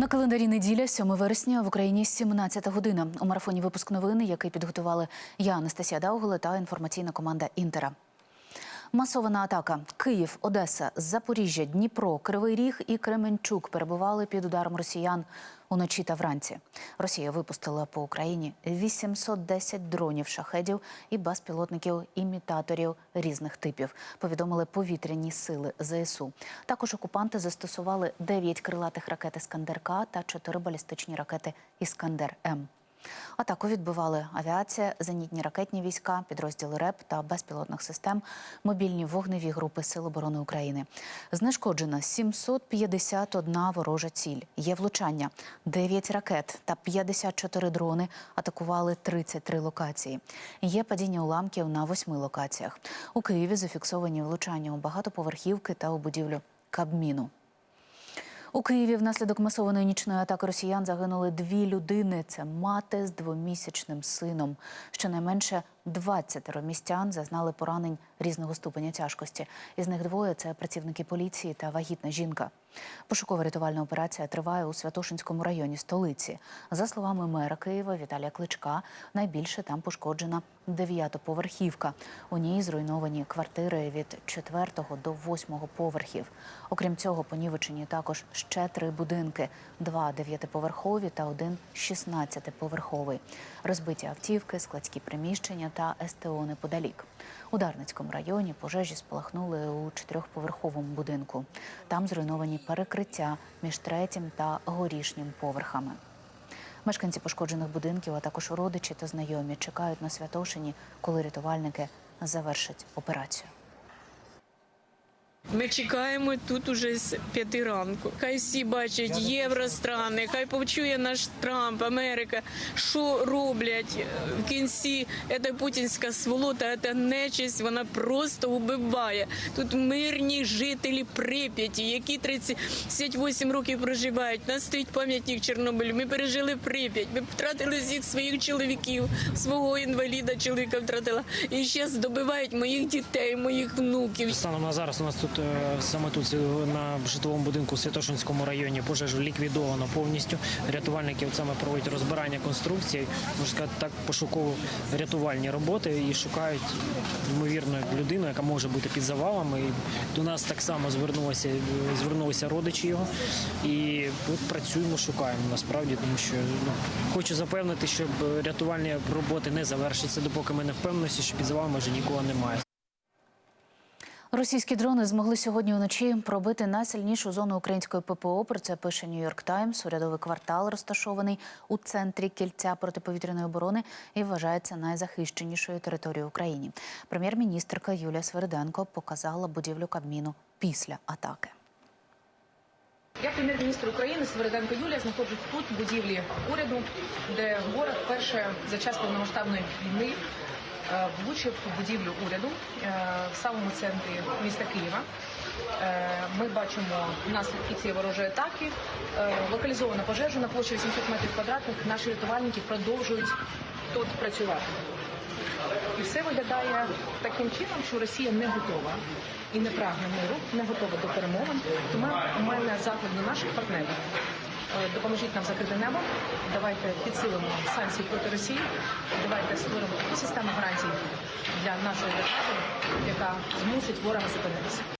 На календарі неділя, 7 вересня, в Україні 17 година. У марафоні випуск новини, який підготували я, Анастасія Дауголе та інформаційна команда Інтера. Масована атака. Київ, Одеса, Запоріжжя, Дніпро, Кривий Ріг і Кременчук перебували під ударом росіян уночі та вранці. Росія випустила по Україні 810 дронів, шахедів і безпілотників імітаторів різних типів. Повідомили повітряні сили ЗСУ. Також окупанти застосували 9 крилатих ракет Іскандер-К та 4 балістичні ракети Іскандер-М. Атаку відбивали авіація, зенітні ракетні війська, підрозділи РЕП та безпілотних систем, мобільні вогневі групи Сил оборони України. Знешкоджена 751 ворожа ціль. Є влучання. 9 ракет та 54 дрони атакували 33 локації. Є падіння уламків на 8 локаціях. У Києві зафіксовані влучання у багатоповерхівки та у будівлю Кабміну. У Києві внаслідок масованої нічної атаки росіян загинули дві людини. Це мати з двомісячним сином. Щонайменше 20 містян зазнали поранень різного ступеня тяжкості. Із них двоє це працівники поліції та вагітна жінка. Пошуково-рятувальна операція триває у Святошинському районі столиці. За словами мера Києва Віталія Кличка, найбільше там пошкоджена дев'ятоповерхівка. У ній зруйновані квартири від 4 до 8 поверхів. Окрім цього, понівечені також ще три будинки: два дев'ятиповерхові та один 16-поверховий. Розбиті автівки, складські приміщення та СТО неподалік. У Дарницькому районі пожежі спалахнули у чотирьохповерховому будинку. Там зруйновані перекриття між третім та горішнім поверхами. Мешканці пошкоджених будинків, а також родичі та знайомі чекають на Святошині, коли рятувальники завершать операцію. Ми чекаємо тут уже з п'яти ранку. Хай всі бачать євространи, хай почує наш Трамп, Америка, що роблять в кінці. Це путінська сволота, це нечисть, вона просто убиває. Тут мирні жителі Прип'яті, які 38 років проживають. Нас стоїть пам'ятник Чорнобилю. Ми пережили Прип'ять, ми втратили всіх своїх чоловіків, свого інваліда чоловіка втратила. І ще здобивають моїх дітей, моїх внуків. Станом на зараз у нас тут саме тут е, на житловому будинку в Святошинському районі пожежу ліквідовано повністю. Рятувальники саме проводять розбирання конструкцій, можна сказати, так пошуково рятувальні роботи і шукають ймовірно людину, яка може бути під завалами. І до нас так само звернулися звернулися родичі його. І от працюємо, шукаємо насправді, тому що ну, хочу запевнити, щоб рятувальні роботи не завершаться, допоки ми не впевнимося, що під завалами вже нікого немає. Російські дрони змогли сьогодні вночі пробити найсильнішу зону української ППО. Про це пише Нью-Йорк Таймс. Урядовий квартал розташований у центрі кільця протиповітряної оборони і вважається найзахищенішою територією в Україні. Прем'єр-міністрка Юлія Свериденко показала будівлю Кабміну після атаки. Я прем'єр-міністр України Свериденко Юлія знаходжусь тут, в будівлі уряду, де ворог вперше за час повномасштабної війни влучив в будівлю уряду е, в самому центрі міста Києва. Е, Ми бачимо наслідки цієї ворожої атаки. Е, Локалізовано пожежу на площі 800 метрів квадратних. Наші рятувальники продовжують тут працювати. І все виглядає таким чином, що Росія не готова і не прагне миру, не готова до перемовин. Тому у мене заклик до наших партнерів. Е, Допоможіть нам закрити небо. Давайте підсилимо санкції проти Росії. Давайте створимо систему гарантій для нашої держави, яка змусить ворога зупинитися.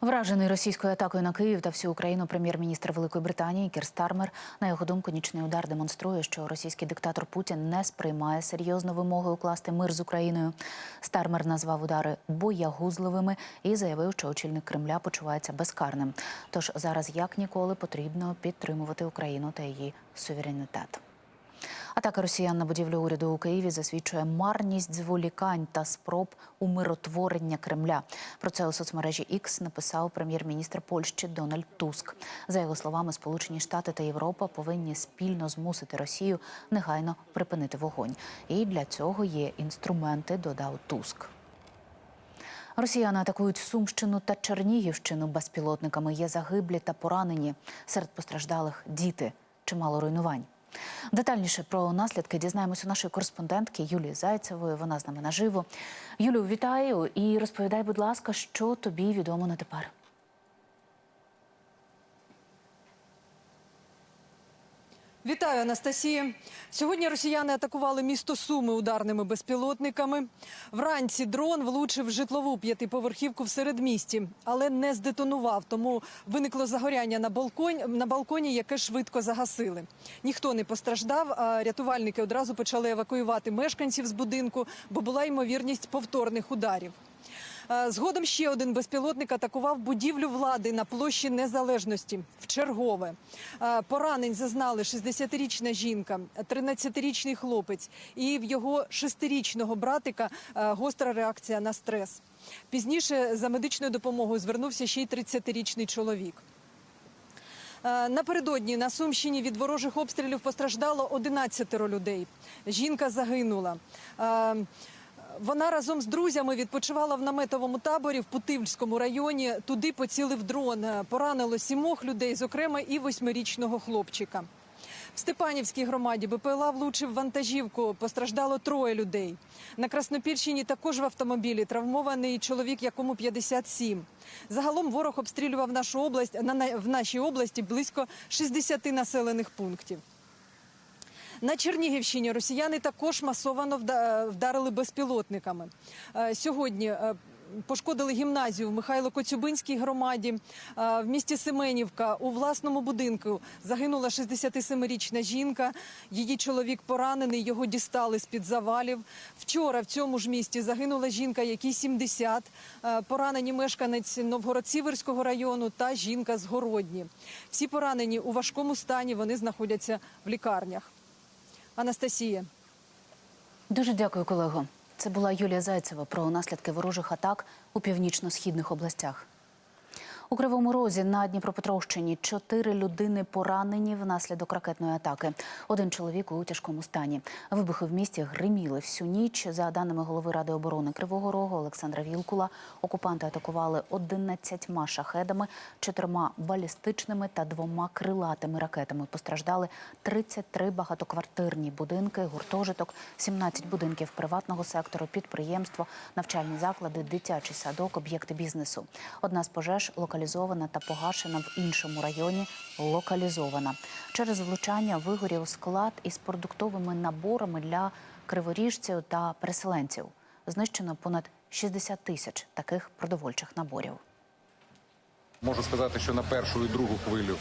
Вражений російською атакою на Київ та всю Україну прем'єр-міністр Великої Британії Кір Стармер, на його думку, нічний удар демонструє, що російський диктатор Путін не сприймає серйозно вимоги укласти мир з Україною. Стармер назвав удари боягузливими і заявив, що очільник Кремля почувається безкарним. Тож зараз як ніколи потрібно підтримувати Україну та її суверенітет. Атака росіян на будівлю уряду у Києві засвідчує марність зволікань та спроб умиротворення Кремля. Про це у соцмережі X написав прем'єр-міністр Польщі Дональд Туск. За його словами, Сполучені Штати та Європа повинні спільно змусити Росію негайно припинити вогонь. І для цього є інструменти, додав Туск. Росіяни атакують Сумщину та Чернігівщину безпілотниками. Є загиблі та поранені. Серед постраждалих діти. Чимало руйнувань. Детальніше про наслідки дізнаємося нашої кореспондентки Юлії Зайцевої. Вона з нами наживо. Юлю, вітаю і розповідай, будь ласка, що тобі відомо на тепер. Вітаю, Анастасія. Сьогодні росіяни атакували місто Суми ударними безпілотниками. Вранці дрон влучив житлову п'ятиповерхівку в середмісті, але не здетонував. Тому виникло загоряння на балконі, на балконі, яке швидко загасили. Ніхто не постраждав. А рятувальники одразу почали евакуювати мешканців з будинку, бо була ймовірність повторних ударів. Згодом ще один безпілотник атакував будівлю влади на площі Незалежності в чергове. Поранень зазнали 60-річна жінка, 13-річний хлопець і в його 6-річного братика гостра реакція на стрес. Пізніше за медичною допомогою звернувся ще й 30-річний чоловік. Напередодні на Сумщині від ворожих обстрілів постраждало 11 людей. Жінка загинула. Вона разом з друзями відпочивала в наметовому таборі в Путивльському районі. Туди поцілив дрон. Поранило сімох людей, зокрема і восьмирічного хлопчика. В Степанівській громаді БПЛА влучив вантажівку. Постраждало троє людей. На Краснопільщині також в автомобілі травмований чоловік, якому 57. Загалом ворог обстрілював нашу область в нашій області близько 60 населених пунктів. На Чернігівщині росіяни також масовано вдарили безпілотниками. Е, Сьогодні е, пошкодили гімназію в Михайло-Коцюбинській громаді. Е, В місті Семенівка у власному будинку загинула 67-річна жінка. Її чоловік поранений, його дістали з-під завалів. Вчора в цьому ж місті загинула жінка, якій 70, е, поранені мешканець Новгород-Сіверського району та жінка з Городні. Всі поранені у важкому стані, вони знаходяться в лікарнях. Анастасія. Дуже дякую, колего. Це була Юлія Зайцева про наслідки ворожих атак у північно-східних областях. У Кривому Розі на Дніпропетровщині чотири людини поранені внаслідок ракетної атаки. Один чоловік у тяжкому стані. Вибухи в місті гриміли всю ніч. За даними голови Ради оборони Кривого Рогу Олександра Вілкула, окупанти атакували 11 шахедами, чотирма балістичними та двома крилатими ракетами. Постраждали 33 багатоквартирні будинки, гуртожиток, 17 будинків приватного сектору, підприємство, навчальні заклади, дитячий садок, об'єкти бізнесу. Одна з пожеж локалізована та погашена в іншому районі. Локалізована через влучання вигорів склад із продуктовими наборами для криворіжців та переселенців. Знищено понад 60 тисяч таких продовольчих наборів. Можу сказати, що на першу і другу хвилю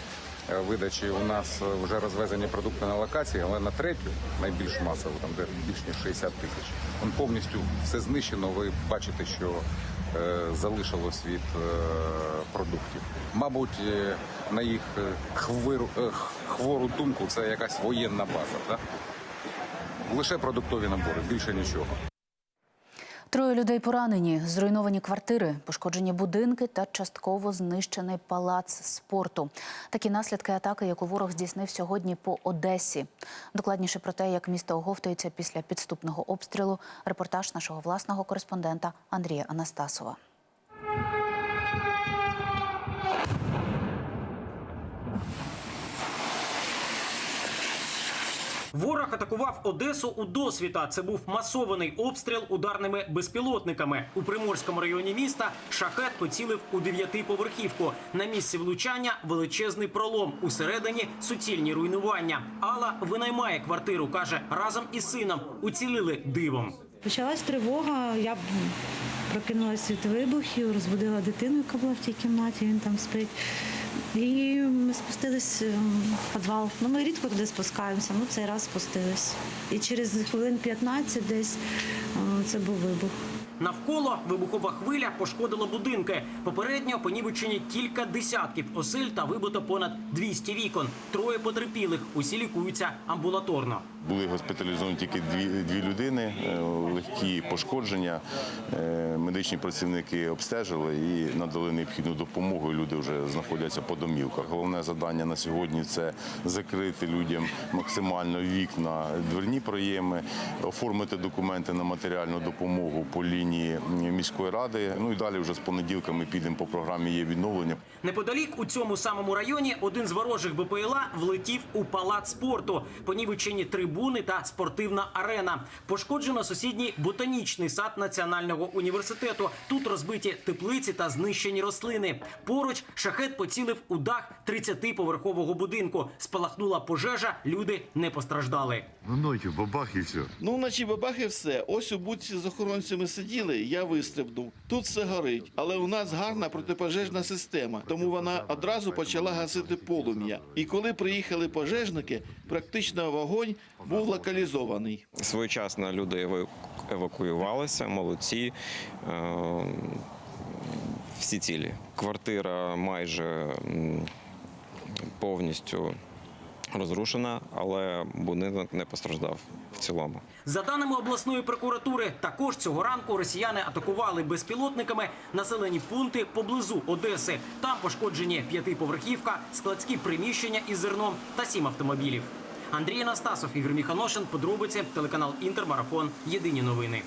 видачі у нас е, вже розвезені продукти на локації, але на третю, найбільш масову, там де більш ніж 60 тисяч, он повністю все знищено. Ви бачите, що е, залишилось від е, продуктів. Мабуть, е, на їх е, хвиру, е, хвору думку це якась воєнна база. Так? Лише продуктові набори, більше нічого. Троє людей поранені, зруйновані квартири, пошкоджені будинки та частково знищений палац спорту. Такі наслідки атаки, яку ворог здійснив сьогодні по Одесі. Докладніше про те, як місто оговтується після підступного обстрілу, репортаж нашого власного кореспондента Андрія Анастасова. Ворог атакував Одесу у досвіта. Це був масований обстріл ударними безпілотниками. У приморському районі міста шахет поцілив у дев'ятиповерхівку. На місці влучання величезний пролом. Усередині суцільні руйнування. Алла винаймає квартиру. каже разом із сином уцілили дивом. Почалась тривога. Я прокинулася від вибухів, розбудила дитину, яка була в тій кімнаті, він там спить. І ми спустились ем, в підвал. Ну, ми рідко туди спускаємося, ну цей раз спустились. І через хвилин 15 десь е, це був вибух. Навколо вибухова хвиля пошкодила будинки. Попередньо понівечені кілька десятків осель та вибито понад 200 вікон. Троє потерпілих. Усі лікуються амбулаторно. Були госпіталізовані тільки дві, дві людини, е, легкі пошкодження. Е, Медичні працівники обстежили і надали необхідну допомогу. Люди вже знаходяться по домівках. Головне завдання на сьогодні це закрити людям максимально вікна, дверні проєми, оформити документи на матеріальну допомогу по лінії міської ради. Ну і далі вже з понеділка ми підемо по програмі є відновлення. Неподалік у цьому самому районі один з ворожих БПЛА влетів у палац спорту. Понівечені три трибуни та спортивна арена. Пошкоджено сусідній ботанічний сад національного університету. Тут розбиті теплиці та знищені рослини. Поруч шахет поцілив у дах 30-поверхового будинку. Спалахнула пожежа. Люди не постраждали. Ну ночью бабах і все. Ну, вночі бабах і все. Ось у будці з охоронцями сиділи, я вистрибнув. Тут все горить, але у нас гарна протипожежна система, тому вона одразу почала гасити полум'я. І коли приїхали пожежники, практично вогонь був локалізований. Своєчасно люди евакуювалися, молодці. Е, Всі цілі. Квартира майже повністю розрушена, але будинок не постраждав в цілому. За даними обласної прокуратури, також цього ранку росіяни атакували безпілотниками населені пункти поблизу Одеси. Там пошкоджені п'ятиповерхівка, складські приміщення із зерном та сім автомобілів. Андрій Анастасов, Ігор Міханошин, подробиці, телеканал Інтермарафон. Єдині новини.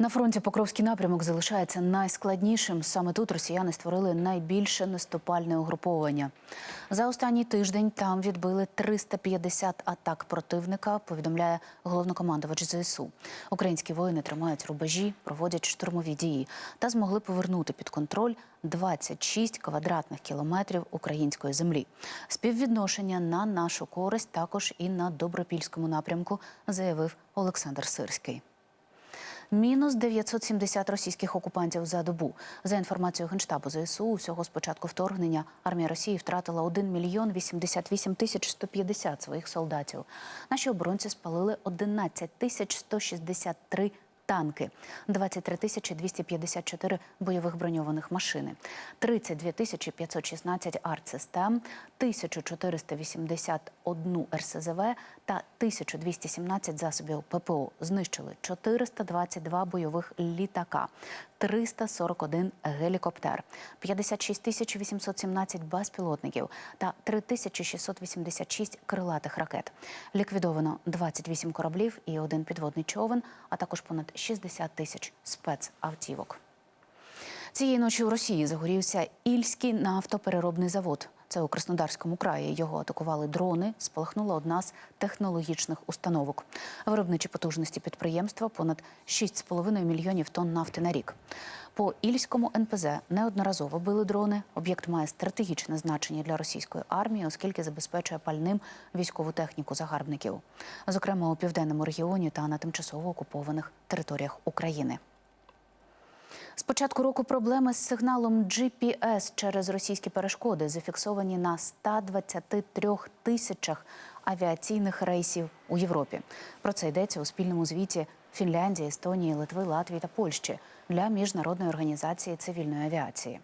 На фронті Покровський напрямок залишається найскладнішим. Саме тут росіяни створили найбільше наступальне угруповання. За останній тиждень там відбили 350 атак противника. Повідомляє головнокомандувач ЗСУ. Українські воїни тримають рубежі, проводять штурмові дії та змогли повернути під контроль 26 квадратних кілометрів української землі. Співвідношення на нашу користь також і на добропільському напрямку, заявив Олександр Сирський. Мінус 970 російських окупантів за добу. За інформацією Генштабу ЗСУ, усього з початку вторгнення армія Росії втратила 1 мільйон 88 тисяч 150 своїх солдатів. Наші оборонці спалили 11 тисяч 163 танки, 23 тисячі 254 бойових броньованих машини, 32 тисячі 516 артсистем, 1481 РСЗВ та 1217 засобів ППО. Знищили 422 бойових літака, 341 гелікоптер, 56 тисяч 817 безпілотників та 3686 крилатих ракет. Ліквідовано 28 кораблів і один підводний човен, а також понад 60 тисяч спецавтівок. Цієї ночі у Росії загорівся Ільський нафтопереробний завод. Це у Краснодарському краї. Його атакували дрони. Спалахнула одна з технологічних установок. Виробничі потужності підприємства понад 6,5 мільйонів тонн нафти на рік. По Ільському НПЗ неодноразово били дрони. Об'єкт має стратегічне значення для російської армії, оскільки забезпечує пальним військову техніку загарбників, зокрема у південному регіоні та на тимчасово окупованих територіях України. З початку року проблеми з сигналом GPS через російські перешкоди зафіксовані на 123 тисячах авіаційних рейсів у Європі. Про це йдеться у спільному звіті Фінляндії, Естонії, Литви, Латвії та Польщі для міжнародної організації цивільної авіації.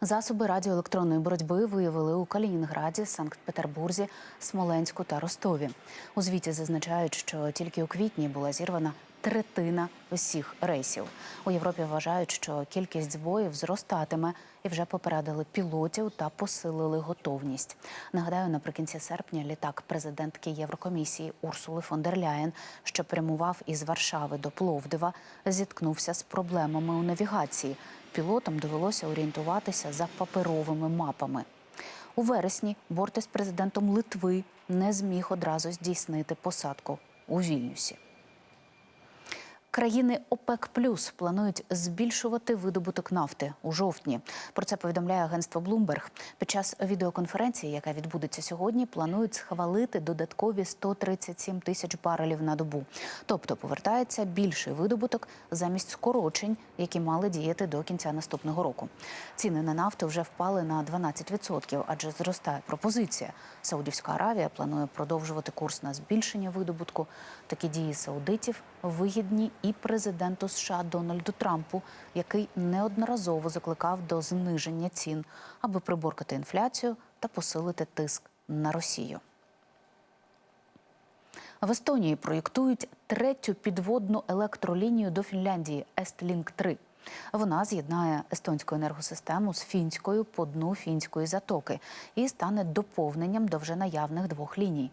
Засоби радіоелектронної боротьби виявили у Калінінграді, Санкт-Петербурзі, Смоленську та Ростові. У звіті зазначають, що тільки у квітні була зірвана третина усіх рейсів. У Європі вважають, що кількість збоїв зростатиме і вже попередили пілотів та посилили готовність. Нагадаю, наприкінці серпня літак президентки Єврокомісії Урсули фон дер Ляєн, що прямував із Варшави до Пловдива, зіткнувся з проблемами у навігації. Пілотам довелося орієнтуватися за паперовими мапами. У вересні борт із президентом Литви не зміг одразу здійснити посадку у Вільнюсі. Країни ОПЕК Плюс планують збільшувати видобуток нафти у жовтні. Про це повідомляє агентство Bloomberg. Під час відеоконференції, яка відбудеться сьогодні, планують схвалити додаткові 137 тисяч барелів на добу. Тобто повертається більший видобуток замість скорочень, які мали діяти до кінця наступного року. Ціни на нафту вже впали на 12%, адже зростає пропозиція. Саудівська Аравія планує продовжувати курс на збільшення видобутку. Такі дії саудитів вигідні і президенту США Дональду Трампу, який неодноразово закликав до зниження цін, аби приборкати інфляцію та посилити тиск на Росію. В Естонії проєктують третю підводну електролінію до Фінляндії Естлінк 3 Вона з'єднає естонську енергосистему з фінською по дну фінської затоки і стане доповненням до вже наявних двох ліній.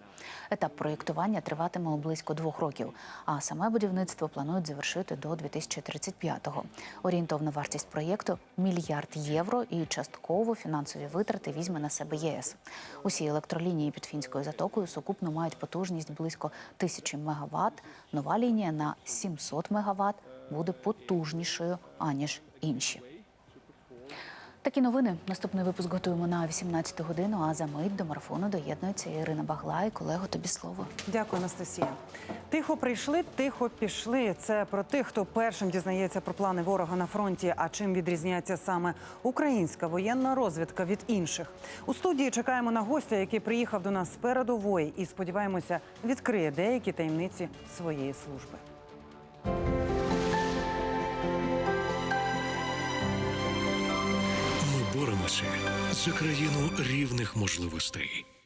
Етап проєктування триватиме близько двох років, а саме будівництво планують завершити до 2035-го. Орієнтовна вартість проєкту мільярд євро і частково фінансові витрати візьме на себе ЄС. Усі електролінії під фінською затокою сукупно мають потужність близько тисячі мегаватт. Нова лінія на 700 мегаватт буде потужнішою аніж інші. Такі новини. Наступний випуск готуємо на 18 годину. А за мить до марафону доєднується Ірина Багла і колего. Тобі слово. Дякую, Анастасія. Тихо прийшли, тихо пішли. Це про тих, хто першим дізнається про плани ворога на фронті. А чим відрізняється саме українська воєнна розвідка від інших? У студії чекаємо на гостя, який приїхав до нас з передової, і сподіваємося, відкриє деякі таємниці своєї служби. Ми за країну рівних можливостей.